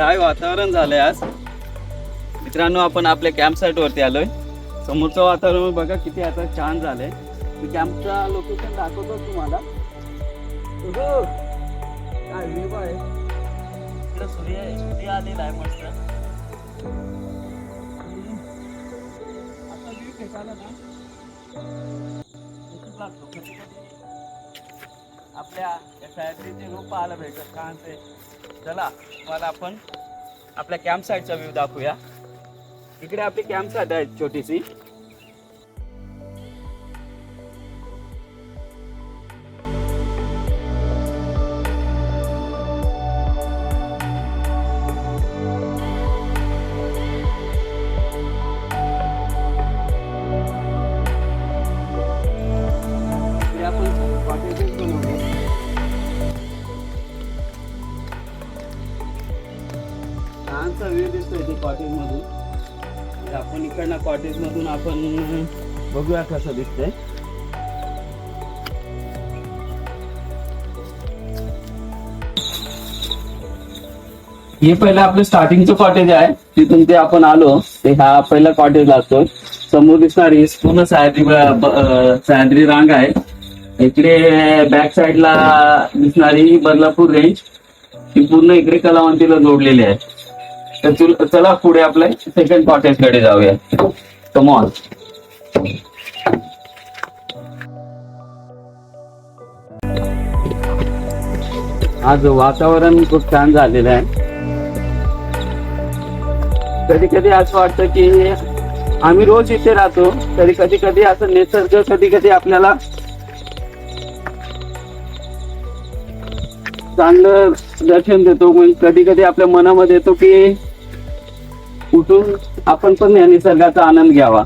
काय वातावरण झालंय आज? मित्रांनो आपण आपल्या कॅम्प साईट वरती आलोय. समोरचं वातावरण बघा किती आता छान झालंय. मी कॅम्पचा लोकेशन दाखवतो तुम्हाला. उगो, काय व्ह्यू आहे? सूर्य सूर्य आलेला आहे मस्त. आता व्ह्यू ना आपल्या पाहायला भेटतात. का ते? चला मला आपण आपल्या कॅम्प साईडचा व्ह्यू दाखवूया. इकडे आपली कॅम्प साईड आहे छोटीशी. कॉटेजमधून आपण इकडनं कॉटेजमधून आपण बघूया कसं दिसतंय. हे पहिलं आपलं स्टार्टिंगचं कॉटेज आहे. तिथून ते आपण आलो. ते हा पहिला कॉटेज लागतो समोर दिसणारी पूर्ण सह्याद्री सह्याद्री रांग आहे. इकडे बॅक साईडला दिसणारी बदलापूर रेंज ही पूर्ण इकडे कलावंतीला जोडलेली आहे. तर चला पुढे आपल्या सेकंड कॉटेजकडे जाऊया. कमॉन आज वातावरण खूप छान झालेलं आहे. कधी कधी असं वाटतं की आम्ही रोज इथे राहतो. तरी कधी कधी असं निसर्ग कधी कधी आपल्याला चांगलं दर्शन देतो. मग कधी कधी आपल्या मनामध्ये येतो की उठून आपण पण या निसर्गाचा आनंद घ्यावा.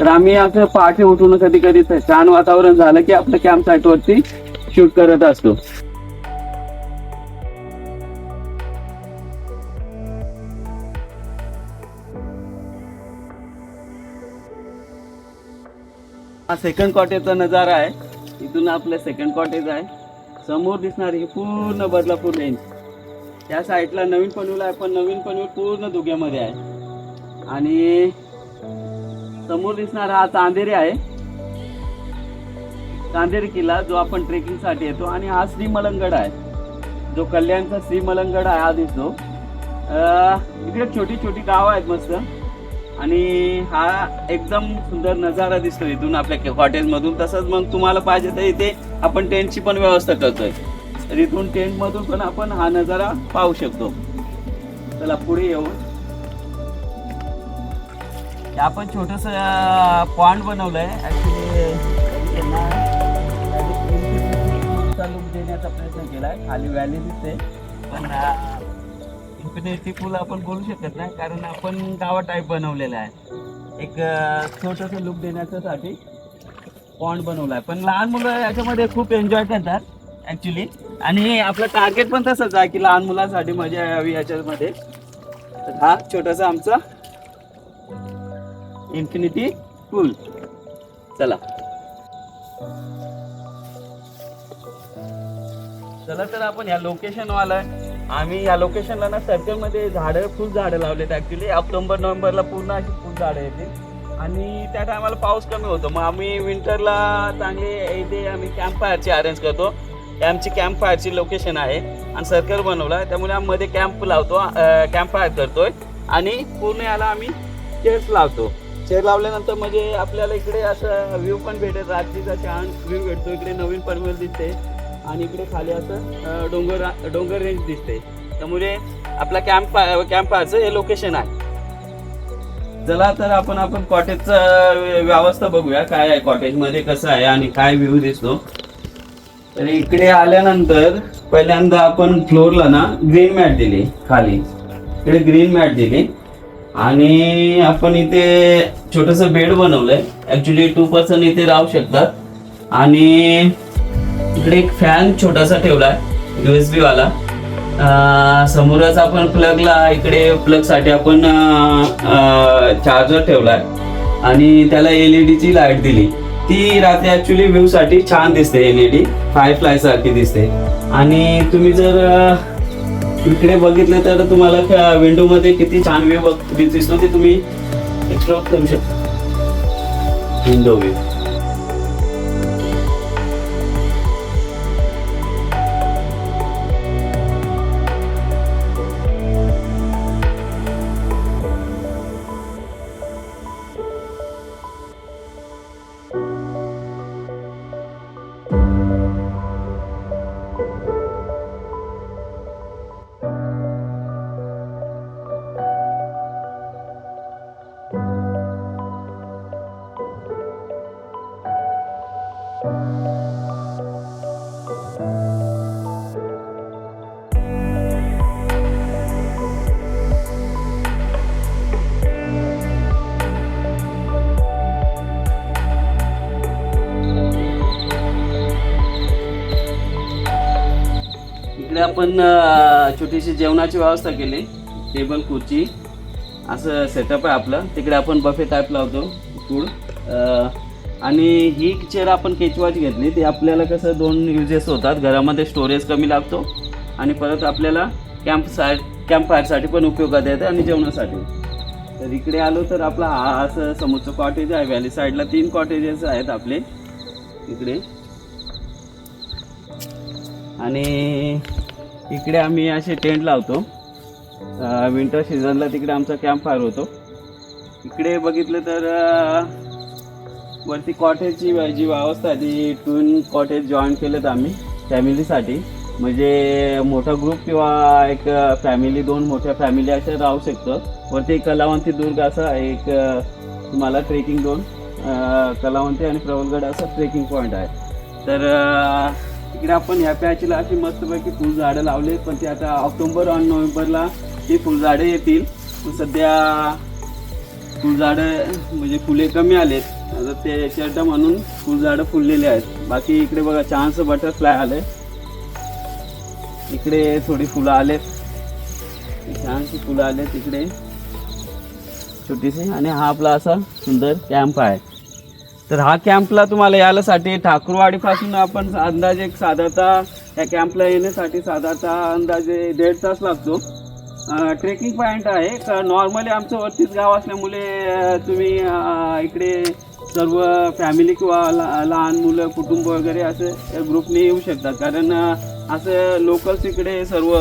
तर आम्ही असं पहाटे उठून कधी कधी छान वातावरण झालं की आपलं कॅम्प साईट वरती शूट करत असतो. हा सेकंड कॉटेजचा नजारा आहे. इथून आपलं सेकंड कॉटेज आहे. समोर दिसणार ही पूर्ण बदलापूर रेंज या साईडला नवीन पनवेल आहे पण नवीन पनवेल पूर्ण धुक्यामध्ये आहे. आणि समोर दिसणारा हा चांदेरी आहे. चांदेरी किल्ला जो आपण ट्रेकिंगसाठी येतो आणि हा श्री मलंगड आहे. जो कल्याणचा श्री मलंगड आहे हा दिसतो. इकडे छोटी छोटी गावं आहेत मस्त. आणि हा एकदम सुंदर नजारा दिसतो इथून आपल्या हॉटेलमधून. तसंच मग तुम्हाला पाहिजे तर इथे आपण टेंटची पण व्यवस्था करतोय. तर इथून टेंटमधून पण आपण हा नजारा पाहू शकतो. चला पुढे येऊ. हे आपण छोटस पॉइंट बनवलंय. लुक देण्याचा प्रयत्न केलाय. खाली व्हॅली दिसते. पण इन्फिनिटी पूल आपण बोलू शकत नाही कारण आपण गावा टाईप बनवलेला आहे. एक छोटस लुक देण्याच्यासाठी पॉइंट बनवला आहे पण लहान मुलं याच्यामध्ये खूप एन्जॉय करतात ऍक्च्युली आणि आपलं टार्गेट पण तसंच आहे की लहान मुलांसाठी मजा यावी याच्यामध्ये. तर हा छोटासा आमचा इन्फिनिटी पूल चला. चला तर आपण या लोकेशन वाला आम्ही या लोकेशनला ना सर्कलमध्ये झाडं फुल झाडं लावलेत ऍक्च्युली ऑक्टोबर नोव्हेंबरला पूर्ण अशी फुल झाडं येते आणि त्या टायमाला पाऊस कमी होतो. मग आम्ही विंटरला चांगले इथे आम्ही कॅम्प फायरची अरेंज करतो. हे आमची कॅम्प फायरची लोकेशन आहे. आणि सर्कल बनवला. त्यामुळे आम्ही मध्ये कॅम्प लावतो कॅम्प फायर करतोय. आणि पूर्ण याला आम्ही चेअर्स लावतो. चेअर लावल्यानंतर म्हणजे आपल्याला इकडे असं व्ह्यू पण भेटेल. रात्रीचा छान व्ह्यू भेटतो. इकडे नवीन पनवेल दिसते. आणि इकडे खाली असं डोंगर डोंगर रेंज दिसते. त्यामुळे आपला कॅम्प कॅम्पाचं हे लोकेशन आहे. चला तर आपण आपण कॉटेजचं व्यवस्था बघूया. काय आहे कॉटेजमध्ये कसं आहे आणि काय व्ह्यू दिसतो. तर इकडे आल्यानंतर पहिल्यांदा आपण फ्लोरला ना ग्रीन मॅट दिली खाली. इकडे ग्रीन मॅट दिली. आणि आपण इथे छोटस बेड बनवलंय. ऍक्च्युली टू पर्सन इथे राहू शकतात. आणि इकडे एक फॅन छोटासा ठेवलाय युएसबी वाला. समोरच आपण प्लगला इकडे प्लगसाठी आपण चार्जर ठेवलाय. आणि त्याला एलईडी ची लाइट दिली. ती रात्री ऍक्च्युली व्ह्यूसाठी छान दिसते एलईडी फाय फ्लाय सारखी दिसते. आणि तुम्ही जर इकडे बघितलं तर तुम्हाला विंडो मध्ये किती छान व्ह्यू दिसतो ते तुम्ही एक्सप्लोर करू शकता. विंडो व्ह्यू आपण छोटीशी जेवणाची व्यवस्था केली. टेबल खुर्ची. असं सेटअप आहे आपलं. तिकडे आपण बफे टाईप लावतो फूड आणि ही चेअर आपण केचवाची घेतली. ती आपल्याला कसं दोन युजेस होतात. घरामध्ये स्टोरेज कमी लागतो. आणि परत आपल्याला कॅम्प सा कॅम्प फायरसाठी पण उपयोगात येते आणि जेवणासाठी. तर इकडे आलो तर आपला हा असं समोरचं कॉटेज आहे. व्हॅली साईडला तीन कॉटेजेस आहेत आपले. इकडे. आणि इकडे आम्ही असे टेंट लावतो. विंटर सीझनला तिकडे आमचा कॅम्प फायर होतो. इकडे बघितलं तर वरती कॉटेजची जी व्यवस्था आहे ती कॉटेज जॉईन केलेत आम्ही फॅमिलीसाठी म्हणजे मोठा ग्रुप किंवा एक फॅमिली दोन मोठ्या फॅमिली अशा राहू शकतं. वरती कलावंती दुर्ग असा एक तुम्हाला ट्रेकिंग दोन कलावंती आणि प्रबलगड असा ट्रेकिंग पॉईंट आहे. तर इकडे आपण ह्या पॅचला अशी मस्तपैकी फुलझाडं लावले पण ते आता ऑक्टोबर आणि नोव्हेंबरला ती फुलझाडं येतील. पण सध्या फुलझाडं म्हणजे फुले कमी आलेत. आता ते शर्ट म्हणून फुलझाडं फुललेले आहेत. बाकी इकडे बघा छानसं बटरफ्लाय आले इकडे थोडी फुलं आलेत. छानशी फुलं आलेत इकडे. छोटीशी. आणि हा आपला असा सुंदर कॅम्प आहे. तर हा कॅम्पला तुम्हाला यायलासाठी ठाकूरवाडीपासून आपण अंदाजे एक साधारणतः या कॅम्पला येण्यासाठी साधारणतः अंदाजे दीड तास लागतो. ट्रेकिंग पॉईंट आहे. नॉर्मली आमचं वरतीच गाव असल्यामुळे तुम्ही इकडे सर्व फॅमिली किंवा लहान मुलं कुटुंब वगैरे असं ग्रुपने येऊ शकतात. कारण असं लोकल्स इकडे सर्व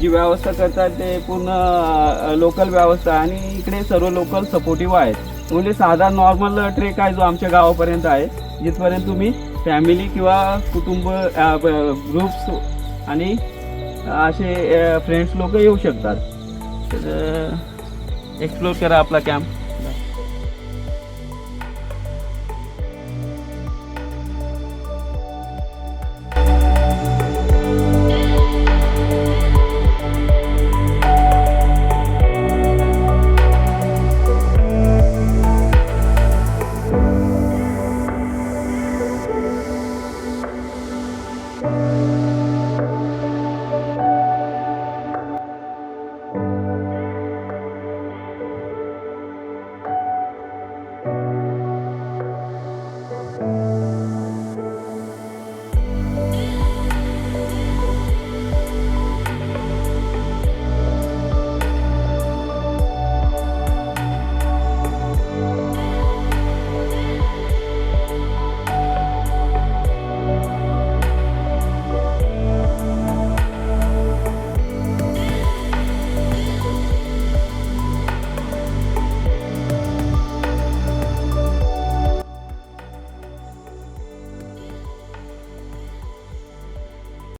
जी व्यवस्था करतात ते पूर्ण लोकल व्यवस्था आणि इकडे सर्व लोकल सपोर्टिव्ह आहेत. म्हणजे साधा नॉर्मल ट्रेक आहे जो आमच्या गावापर्यंत आहे. जिथपर्यंत तुम्ही फॅमिली किंवा कुटुंब ग्रुप्स आणि असे फ्रेंड्स लोक येऊ शकतात. तर एक्सप्लोर करा आपला कॅम्प